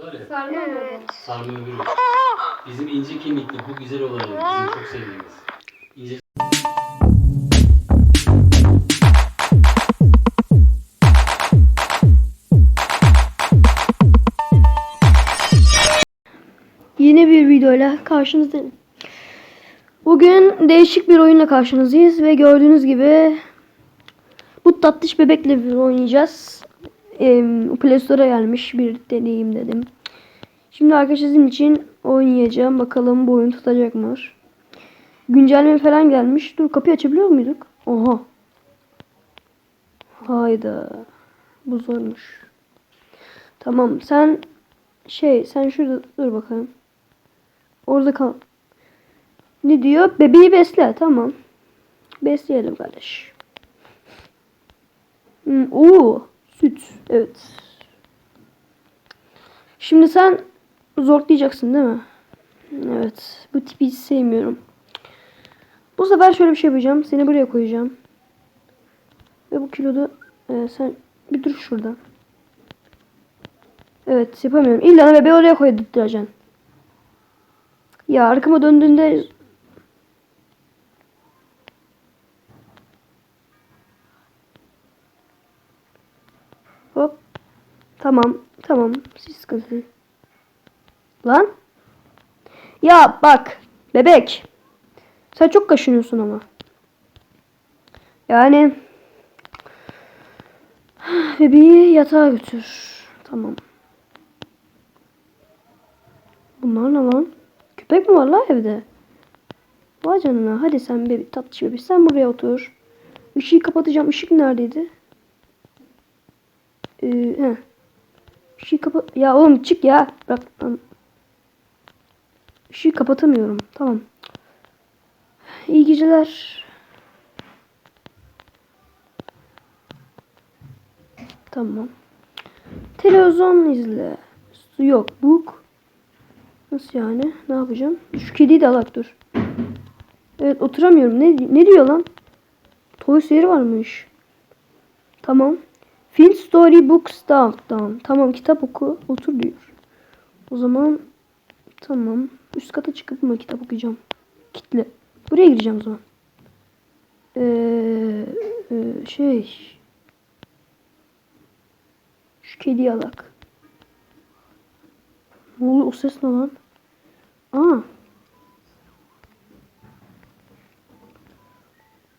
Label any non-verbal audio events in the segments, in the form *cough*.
Sarma Evet. sarma öbürü. Bizim ince kemikli bu güzel olanı. Bizim çok sevdiğimiz. İnce Yeni bir videoyla karşınızdayım. Bugün değişik bir oyunla karşınızdayız ve gördüğünüz gibi bu tatlış bebekle bir oynayacağız. Ee, Play Store'a gelmiş bir deneyim dedim. Şimdi arkadaşlar sizin için oynayacağım. Bakalım bu oyun tutacak mı? Güncelleme falan gelmiş. Dur kapıyı açabiliyor muyduk? Oha. Hayda. Bu zormuş. Tamam sen şey sen şurada dur bakalım. Orada kal. Ne diyor? Bebeği besle. Tamam. Besleyelim kardeş. Hmm, oo, süt. Evet. Şimdi sen zorlayacaksın değil mi? Evet. Bu tipi hiç sevmiyorum. Bu sefer şöyle bir şey yapacağım. Seni buraya koyacağım. Ve bu kilodu e, sen bir dur şurada. Evet yapamıyorum. İlla bebeği oraya koyduracaksın. Ya arkama döndüğünde Tamam. Tamam. Siz değil. Lan. Ya bak. Bebek. Sen çok kaşınıyorsun ama. Yani. *sighs* Bebeği yatağa götür. Tamam. Bunlar ne lan? Köpek mi var lan evde? Vay canına. Hadi sen bebi tatlış bebi. Sen buraya otur. Işığı kapatacağım. Işık neredeydi? Ee, he. Işığı kapat... Ya oğlum çık ya. Lan. Işığı kapatamıyorum. Tamam. İyi geceler. Tamam. Televizyon izle. Yok. Book. Nasıl yani? Ne yapacağım? Şu kediyi de alak dur. Evet oturamıyorum. Ne, ne diyor lan? Toy seri varmış. Tamam. Film story down. down. Tamam kitap oku. Otur diyor. O zaman tamam. Üst kata çıkıp mı kitap okuyacağım? Kitle. Buraya gireceğim o zaman. Ee, e, şey. Şu kediyi alak. Ne oluyor o ses ne lan? Aa.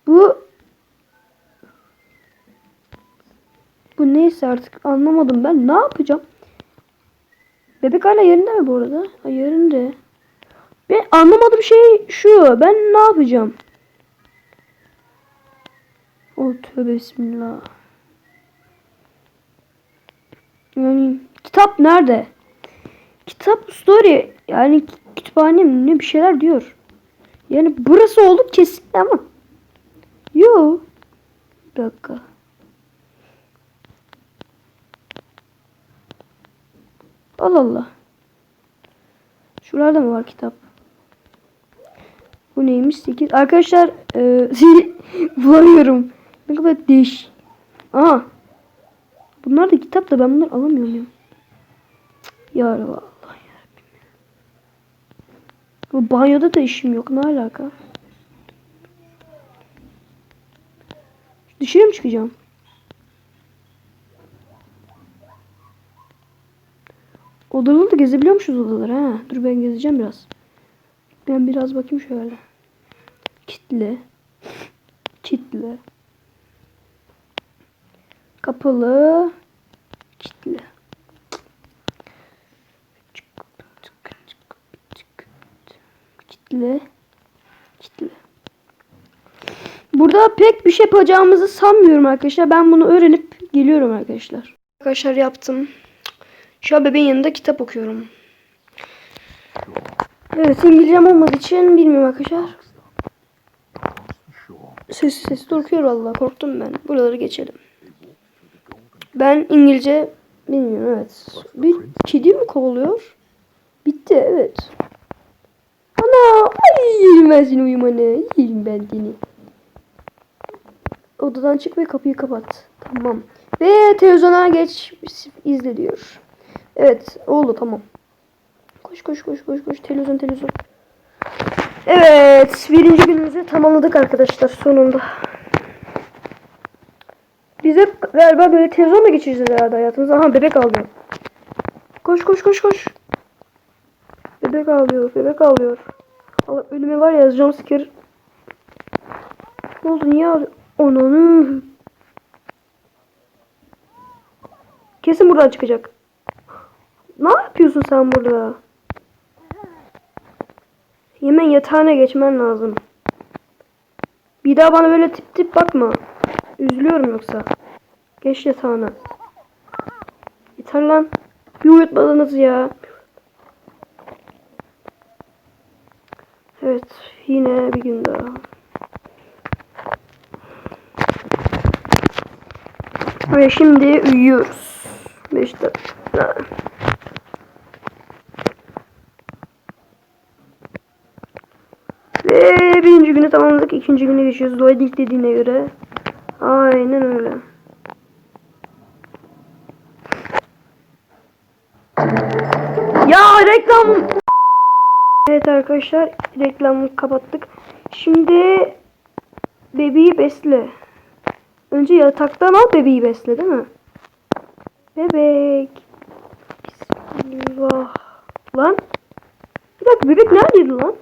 Bu Bu neyse artık anlamadım ben. Ne yapacağım? Bebek hala yerinde mi bu arada? Ha, yerinde. Ben anlamadığım şey şu. Ben ne yapacağım? O tövbe bismillah. Yani kitap nerede? Kitap story yani kütüphane mi ne bir şeyler diyor. Yani burası oldu kesin ama. Yo. Bir dakika. Allah Allah. Şuralarda mı var kitap? Bu neymiş? 8. Arkadaşlar e, *laughs* bulamıyorum. Ne kadar değiş. Aa. Bunlar da kitap da ben bunları alamıyor muyum? Cık, Ya Allah ya. Bu banyoda da işim yok. Ne alaka? Dışarı mı çıkacağım? Odaları da gezebiliyormuşuz odaları ha. Dur ben gezeceğim biraz. Ben biraz bakayım şöyle. Kitle. Kitle. Kapalı. Kitle. Kitle. Kitle. Burada pek bir şey yapacağımızı sanmıyorum arkadaşlar. Ben bunu öğrenip geliyorum arkadaşlar. Arkadaşlar yaptım. Şu an bebeğin yanında kitap okuyorum. Evet İngilizcem olmadığı için bilmiyorum arkadaşlar. Sessiz sessiz okuyor valla korktum ben. Buraları geçelim. Ben İngilizce bilmiyorum evet. Bir kedi mi kovalıyor? Bitti evet. Ana ay yerim ben seni uyumanı. Yerim ben seni. Odadan çık ve kapıyı kapat. Tamam. Ve televizyona geç izle diyor. Evet oldu tamam. Koş koş koş koş koş televizyon televizyon. Evet birinci günümüzü tamamladık arkadaşlar sonunda. Biz hep galiba böyle televizyonla geçireceğiz herhalde hayatımızda. Aha bebek ağlıyor. Koş koş koş koş. Bebek ağlıyor bebek ağlıyor. Allah önüme var ya jumpscare. Ne oldu niye ağlıyor? Ananı. Kesin buradan çıkacak. Ne yapıyorsun sen burada? Hemen yatağına geçmen lazım. Bir daha bana böyle tip tip bakma. Üzülüyorum yoksa. Geç yatağına. Yeter lan. Bir uyutmadınız ya. Evet. Yine bir gün daha. Ve şimdi uyuyoruz. 5 dakika. Birinci günü tamamladık. ikinci güne geçiyoruz. Loading dediğine göre. Aynen öyle. Ya reklam. Evet arkadaşlar reklamı kapattık. Şimdi bebeği besle. Önce yataktan al bebeği besle değil mi? Bebek. Bismillah. Lan. Bir dakika bebek neredeydi lan?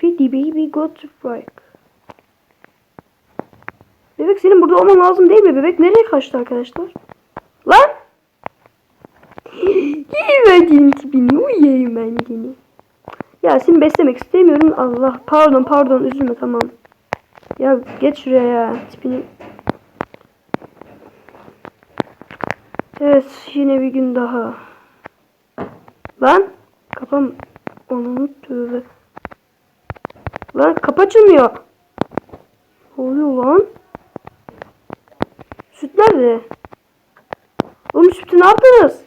The baby go to break. Bebek senin burada olman lazım değil mi? Bebek nereye kaçtı arkadaşlar? Lan! Yiyemedin tipini. Uyuyayım ben seni. Ya seni beslemek istemiyorum. Allah pardon pardon üzülme tamam. Ya geç şuraya ya tipini. Evet yine bir gün daha. Lan kapam onu tövbe. Lan kapı açılmıyor. Ne oluyor lan? Süt nerede? Oğlum sütü ne yaptınız?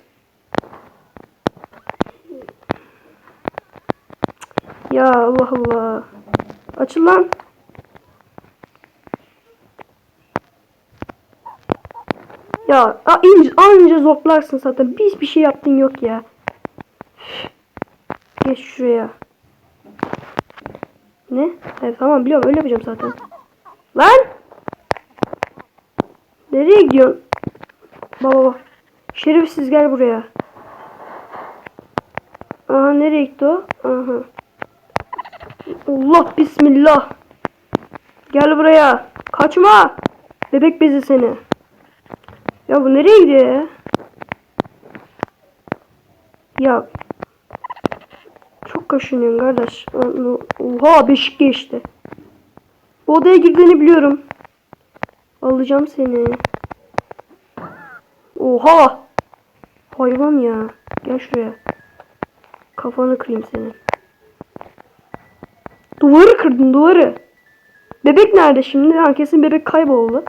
Ya Allah Allah. Açıl lan. Ya a, ince, anca zoklarsın zaten. Biz bir şey yaptın yok ya. Geç şuraya. Ne? Evet tamam biliyorum öyle yapacağım zaten. Lan! Nereye gidiyorsun? Baba bak. Şerefsiz gel buraya. Aha nereye gitti o? Aha. Allah bismillah. Gel buraya. Kaçma. Bebek bezi seni. Ya bu nereye gidiyor ya? Ya. Kaşınıyorsun kardeş. Oha beşik geçti. Bu odaya girdiğini biliyorum. Alacağım seni. Oha. Hayvan ya. Gel şuraya. Kafanı kırayım senin. Duvarı kırdın duvarı. Bebek nerede şimdi? Ha, kesin bebek kayboldu.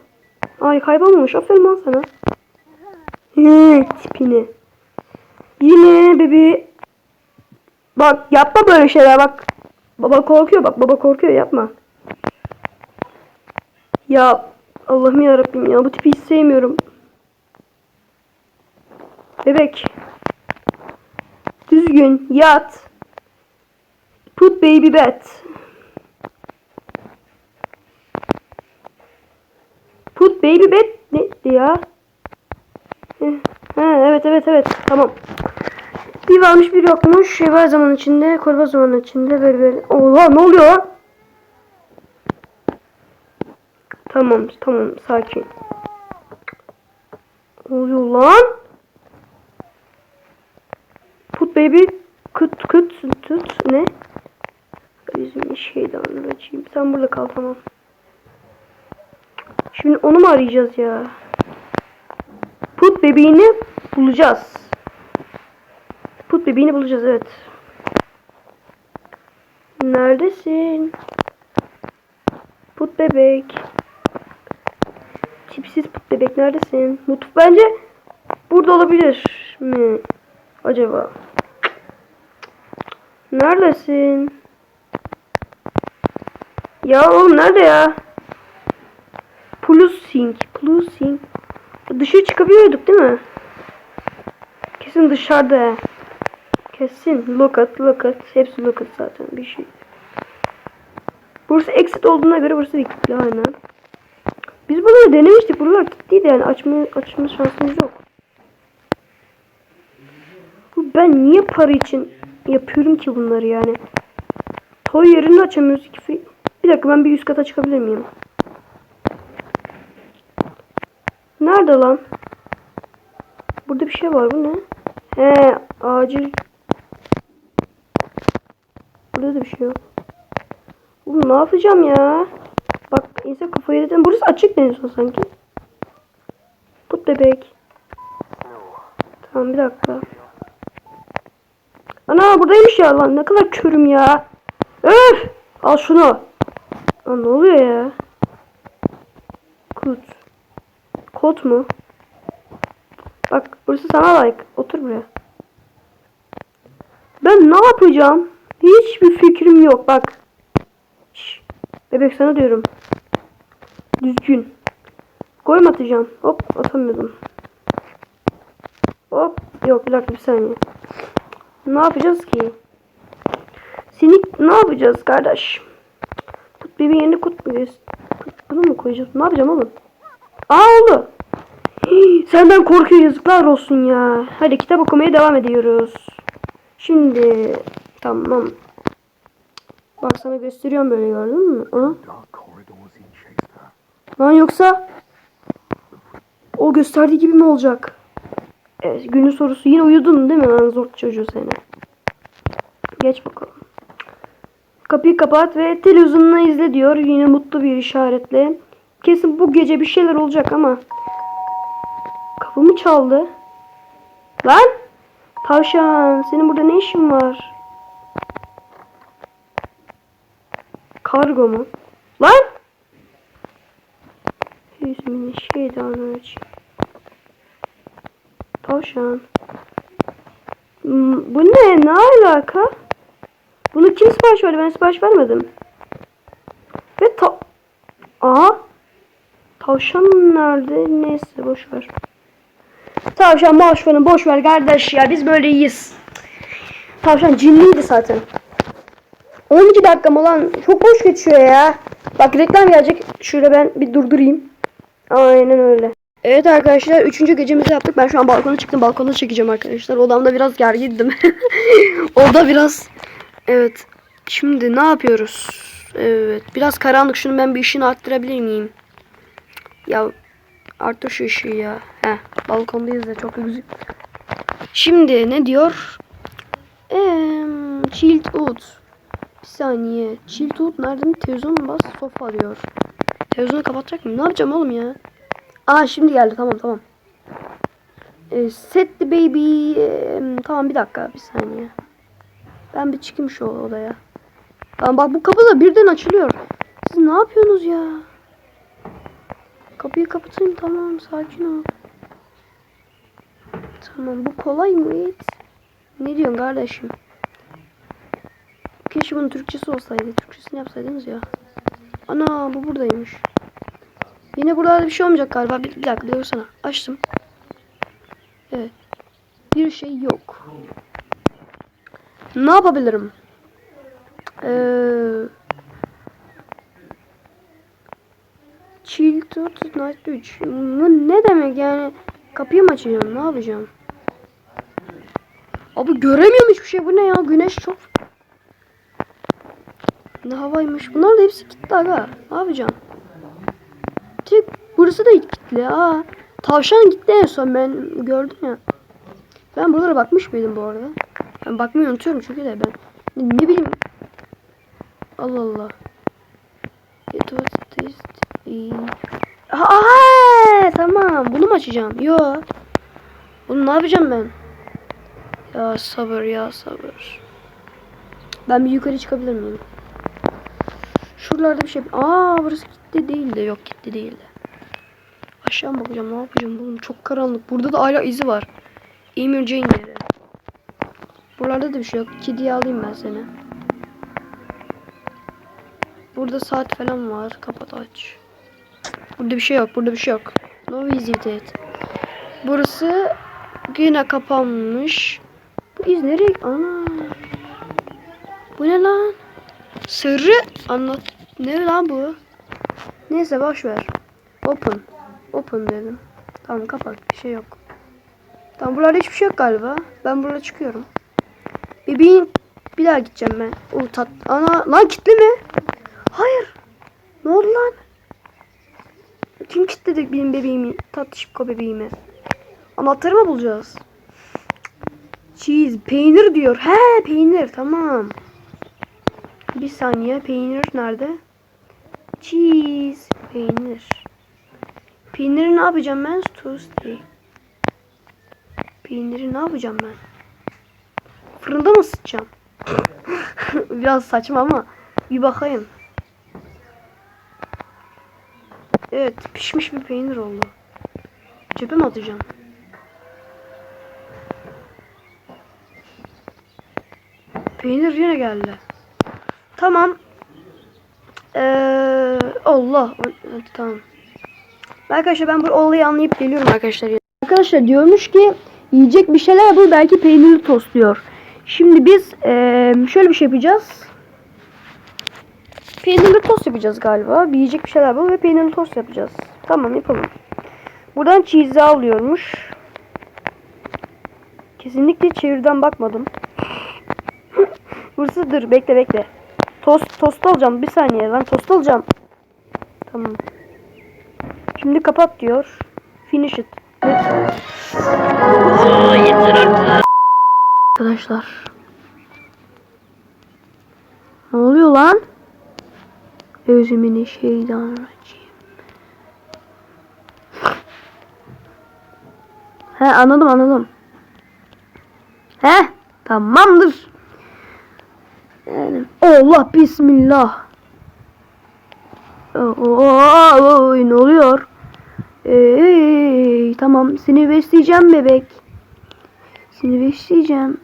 Ay kaybolmamış. Aferin lan sana. Hı, tipini. Yine bebeği. Bak yapma böyle şeyler bak. Baba korkuyor bak. Baba korkuyor yapma. Ya Allah'ım ya Rabbim ya bu tipi hiç sevmiyorum. Bebek. Düzgün yat. Put baby bed. Put baby bed ne ya? Eh, Ha, evet evet evet tamam. Bir varmış bir yokmuş. Evvel zaman içinde, korba zaman içinde böyle böyle. Oha ne oluyor? Tamam tamam sakin. Ne oluyor lan? Put baby kut kut tut ne? Bizim şeyden açayım. Sen burada kal tamam. Şimdi onu mu arayacağız ya? Put bebeğini bulacağız. Put bebeğini bulacağız evet. Neredesin? Put bebek. Tipsiz put bebek neredesin? Mutlu bence burada olabilir mi? Acaba? Neredesin? Ya oğlum nerede ya? Plusing. Plusing. Dışarı çıkabiliyorduk değil mi? Kesin kesin dışarıda. Kesin. Lokat, lokat. Hepsi lokat zaten bir şey. Burası exit olduğuna göre burası bir kilitli aynen. Biz buraları denemiştik. Buralar kilitliydi yani. Açma, açma şansımız yok. Bu ben niye para için yapıyorum ki bunları yani? Toy yerini açamıyoruz ki. Bir dakika ben bir üst kata çıkabilir miyim? Nerede lan? Burada bir şey var. Bu ne? He, acil. Burada da bir şey yok. Oğlum ne yapacağım ya? Bak insan kafayı yedim. Burası açık en son sanki. Put bebek. Tamam bir dakika. Ana buradaymış ya lan. Ne kadar körüm ya. Öf! Al şunu. Lan ne oluyor ya? Kut. Kot mu? Bak burası sana layık. Otur buraya. Ben ne yapacağım? Hiçbir fikrim yok. Bak. Şş, bebek sana diyorum. Düzgün. Gol mü atacağım? Hop atamıyordum. Hop. Yok bir dakika bir saniye. Ne yapacağız ki? Sinik ne yapacağız kardeş? Kut bebeğin yerine kut Bunu mu koyacağız? Ne yapacağım oğlum? Aa oldu. Senden korkuyor yazıklar olsun ya. Hadi kitap okumaya devam ediyoruz. Şimdi tamam. Bak sana gösteriyorum böyle gördün mü? Shakespeare. Lan yoksa o gösterdiği gibi mi olacak? Evet, günün sorusu yine uyudun değil mi lan zor çocuğu seni? Geç bakalım. Kapıyı kapat ve televizyonunu izle diyor. Yine mutlu bir işaretle. Kesin bu gece bir şeyler olacak ama. Kapımı çaldı. Lan! Tavşan senin burada ne işin var? Kargo mu? Lan! İsmini şeyden aç. Tavşan. Hmm, Bu ne? Ne alaka? Bunu kim sipariş verdi? Ben sipariş vermedim. Ve ta... Aha. Tavşan nerede? Neyse boş ver. Tavşan ver, boş ver kardeş ya. Biz böyle iyiyiz. Tavşan cinliydi zaten. 12 dakika mı lan? Çok boş geçiyor ya. Bak reklam gelecek. Şöyle ben bir durdurayım. Aynen öyle. Evet arkadaşlar 3. gecemizi yaptık. Ben şu an balkona çıktım. Balkona çekeceğim arkadaşlar. Odamda biraz gergindim. *laughs* Oda biraz Evet. Şimdi ne yapıyoruz? Evet. Biraz karanlık. Şunu ben bir ışığını arttırabilir miyim? Ya arttır şu ışığı ya. Heh. Balkondayız da çok güzel. Şimdi ne diyor? Eee Chilled Wood. Bir saniye. Wood nereden? Televizyon mu bas? Sofa diyor. Televizyonu kapatacak mıyım? Ne yapacağım oğlum ya? Aa şimdi geldi. Tamam tamam. Ee, set the baby. Ee, tamam bir dakika. Bir saniye. Ben bir çıkayım şu odaya. Tamam bak bu kapı da birden açılıyor. Siz ne yapıyorsunuz ya? Kapıyı kapatayım tamam sakin ol. Tamam bu kolay mı? Ne diyorsun kardeşim? Keşke bunun Türkçesi olsaydı. Türkçesini yapsaydınız ya. Ana bu buradaymış. Yine burada bir şey olmayacak galiba. Bir, bir dakika dursana. Açtım. Evet. Bir şey yok. Ne yapabilirim? Eee Chill to Night 3. Bu ne demek yani? Kapıyı mı açacağım? Ne yapacağım? Abi göremiyorum hiçbir şey. Bu ne ya? Güneş çok... Ne havaymış. Bunlar da hepsi kilitli aga. Ne yapacağım? Tek burası da kilitli. Aa. Tavşan gitti en son ben gördüm ya. Ben buralara bakmış mıydım bu arada? Ben bakmayı unutuyorum çünkü de ben. Ne, ne bileyim. Allah Allah. It was tasty. Aa, tamam. Bunu mu açacağım? Yo. Bunu ne yapacağım ben? Ya sabır ya sabır. Ben bir yukarı çıkabilir miyim? Şuralarda bir şey. Aa burası gitti değil de yok gitti değil de. Aşağı bakacağım ne yapacağım oğlum çok karanlık. Burada da hala izi var. Emir Jane yeri. Buralarda da bir şey yok. Kediyi alayım ben seni. Burada saat falan var. Kapat aç. Burada bir şey yok. Burada bir şey yok. No visited. Burası yine kapanmış. Bu iz nereye? Ana. Bu ne lan? Sırrı anlat. Ne lan bu? Neyse boş ver. Open. Open dedim. Tamam kapat. Bir şey yok. Tamam buralarda hiçbir şey yok galiba. Ben burada çıkıyorum. Bebeğin bir daha gideceğim ben. O tat. Ana lan kilitli mi? Hayır. Ne oldu lan? Kim kilitledi benim bebeğimi? Tatlışko bebeğimi. Anahtarı mı bulacağız? Cheese. Peynir diyor. He peynir. Tamam. Bir saniye. Peynir nerede? Cheese. Peynir. Peyniri ne yapacağım ben? Toasty. Peyniri ne yapacağım ben? Fırında mı ısıtacağım? *laughs* Biraz saçma ama bir bakayım. Evet pişmiş bir peynir oldu. Çöpe mi atacağım? Peynir yine geldi. Tamam. Ee, Allah. Tamam. Arkadaşlar ben bu olayı anlayıp geliyorum arkadaşlar. Arkadaşlar diyormuş ki yiyecek bir şeyler bu belki peynirli tost diyor. Şimdi biz eee, şöyle bir şey yapacağız. Peynirli tost yapacağız galiba. Bir yiyecek bir şeyler bu ve peynirli tost yapacağız. Tamam yapalım. Buradan cheese alıyormuş. Kesinlikle çevirden bakmadım. *laughs* Dur bekle bekle. Tost tost alacağım bir saniye lan tost alacağım. Tamam. Şimdi kapat diyor. Finish it. Arkadaşlar. Ne oluyor lan? Özümüne şeytan racim. He anladım anladım. He tamamdır. Yani, Allah bismillah. Oo, ne oluyor? Ey, tamam seni besleyeceğim bebek. Seni besleyeceğim.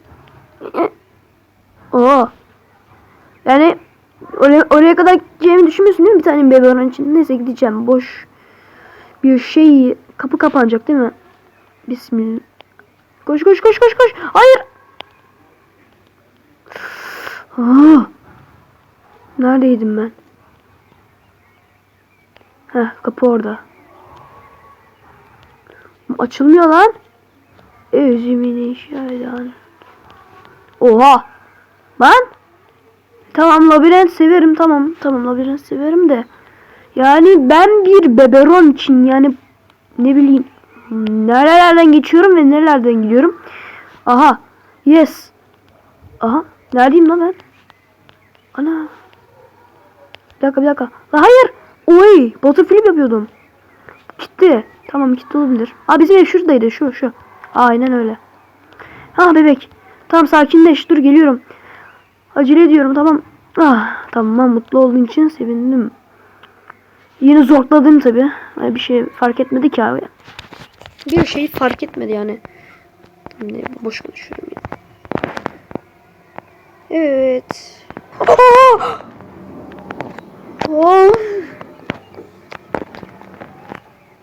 Oo. Yani oraya, oraya kadar gideceğimi düşünmüyorsun değil mi bir tane bebek onun için? Neyse gideceğim. Boş bir şey kapı kapanacak değil mi? Bismillah. Koş koş koş koş koş. Hayır. Aa. Neredeydim ben? Heh kapı orada. Açılmıyor lan. Özümün şeytan. Oha. Lan. Tamam labirent severim tamam. Tamam labirent severim de. Yani ben bir beberon için yani ne bileyim nerelerden geçiyorum ve nerelerden gidiyorum. Aha. Yes. Aha. Neredeyim lan ben? Ana. Bir dakika bir dakika. La hayır. Oy. Butterflip yapıyordum. Gitti. Tamam gitti olabilir. Aa bizim ev şuradaydı. Şu şu. Aynen öyle. Ha bebek. Tamam sakinleş. Dur geliyorum. Acele ediyorum tamam. Ah tamam mutlu olduğun için sevindim. Yine zorladım tabi. Bir şey fark etmedi ki abi. Bir şey fark etmedi yani. Boş konuşuyorum. Evet.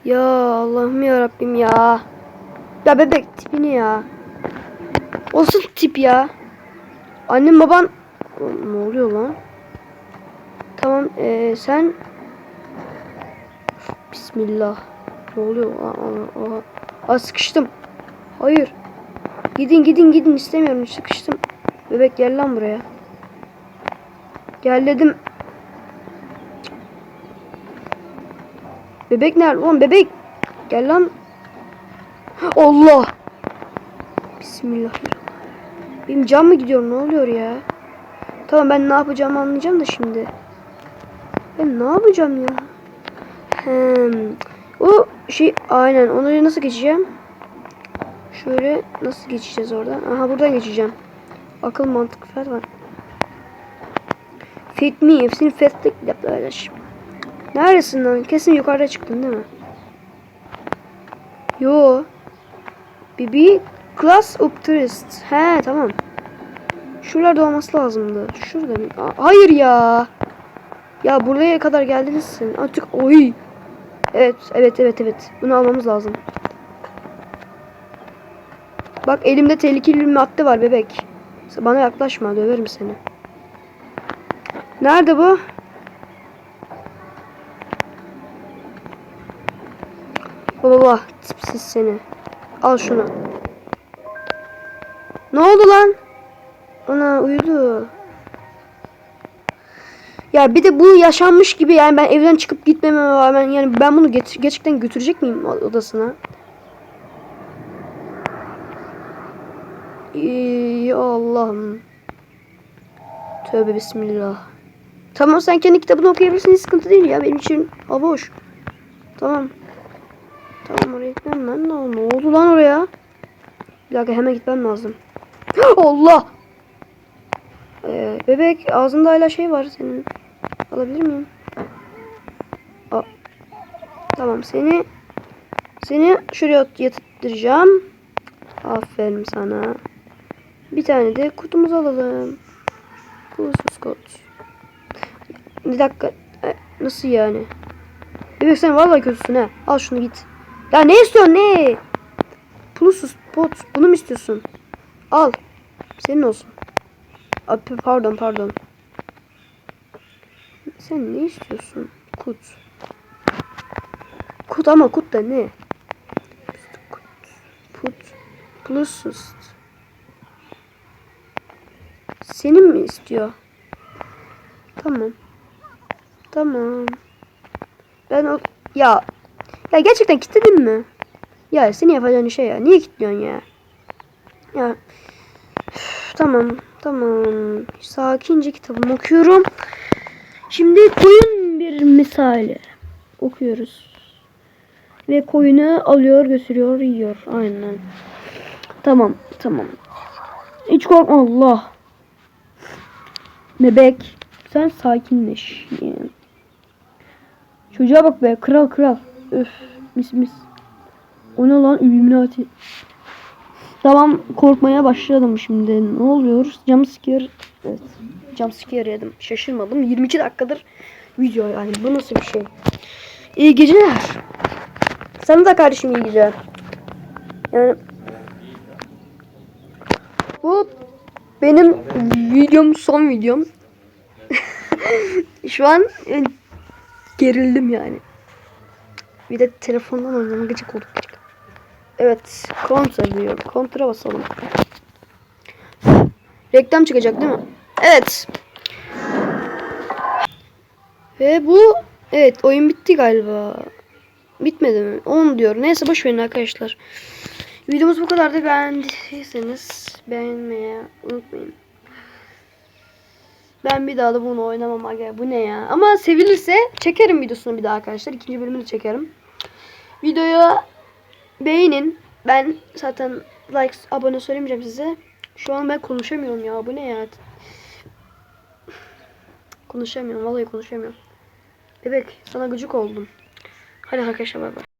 Ya Allah'ım ya Rabbim ya. Ya bebek tipini ya. Olsun tip ya. Annem baban ne oluyor lan? Tamam ee, sen Bismillah. Ne oluyor? Aa, aa. Aa, sıkıştım. Hayır. Gidin gidin gidin istemiyorum sıkıştım. Bebek gel lan buraya. Gel dedim. Bebek nerede? Oğlum bebek. Gel lan. Allah. Bismillah. Benim can mı gidiyor? Ne oluyor ya? Tamam ben ne yapacağımı anlayacağım da şimdi. Ben ne yapacağım ya? Hem. O şey aynen onu nasıl geçeceğim? Şöyle nasıl geçeceğiz oradan? Aha buradan geçeceğim. Akıl mantık var. Fit me. Hepsini fetlik paylaş. Neredesin lan? Kesin yukarıda çıktın değil mi? Yo. Bibi class of tourist. He tamam. Şuralarda olması lazımdı. Şurada mı? Hayır ya. Ya buraya kadar geldiniz sen. Artık oy. Evet, evet, evet, evet. Bunu almamız lazım. Bak elimde tehlikeli bir madde var bebek. Bana yaklaşma döverim seni. Nerede bu? Baba tipsiz seni. Al şunu. Ne oldu lan? Ana uyudu. Ya bir de bu yaşanmış gibi yani ben evden çıkıp gitmeme rağmen yani ben bunu get- gerçekten götürecek miyim odasına? Ey Allah'ım. Tövbe bismillah. Tamam sen kendi kitabını okuyabilirsin hiç sıkıntı değil ya benim için hava hoş. Tamam. Tamam oraya gitmem ben de ne oldu lan oraya? Bir dakika hemen gitmem lazım. *gasps* Allah! Ee, bebek ağzında hala şey var senin. Alabilir miyim? Aa. Tamam seni seni şuraya yatıracağım. Aferin sana. Bir tane de kutumuzu alalım. Pulsuz kod. Bir dakika. E, Nasıl yani? Bebek sen vallahi kötüsün ha. Al şunu git. Ya ne istiyorsun ne? Pulsuz pot. Bunu mu istiyorsun? Al. Senin olsun. P- pardon pardon. Sen ne istiyorsun? Kut. Kut ama kut da ne? Kut. Put. Plusuz. Senin mi istiyor? Tamam. Tamam. Ben o... Ya. Ya gerçekten kilitledin mi? Ya seni yapacağın şey ya. Niye kilitliyorsun ya? Ya. Tamam. Tamam. Sakince kitabımı okuyorum. Şimdi koyun bir misali. Okuyoruz. Ve koyunu alıyor, götürüyor, yiyor. Aynen. Tamam, tamam. Hiç korkma Allah. Bebek, sen sakinleş. Yani. Çocuğa bak be, kral kral. Öf, mis mis. O ne lan Illuminati. Tamam korkmaya başladım şimdi. Ne oluyor? Jumpscare. Evet. Jumpscare yedim. Şaşırmadım. 22 dakikadır video yani. Bu nasıl bir şey? İyi geceler. Sana da kardeşim iyi geceler. Yani bu benim videom son videom. *laughs* Şu an gerildim yani. Bir de telefondan oynadım gıcık olduk gıcık. Evet, kontra diyor. Kontra basalım. Reklam çıkacak değil mi? Evet. Ve bu evet oyun bitti galiba. Bitmedi mi? 10 diyor. Neyse boş verin arkadaşlar. Videomuz bu kadardı. Beğendiyseniz beğenmeyi unutmayın. Ben bir daha da bunu oynamam aga. Bu ne ya? Ama sevilirse çekerim videosunu bir daha arkadaşlar. İkinci bölümünü çekerim. Videoyu beğenin. Ben zaten like, abone söylemeyeceğim size. Şu an ben konuşamıyorum ya. Bu ne ya? Konuşamıyorum. Vallahi konuşamıyorum. Bebek sana gıcık oldum. Hadi arkadaşlar bay bay.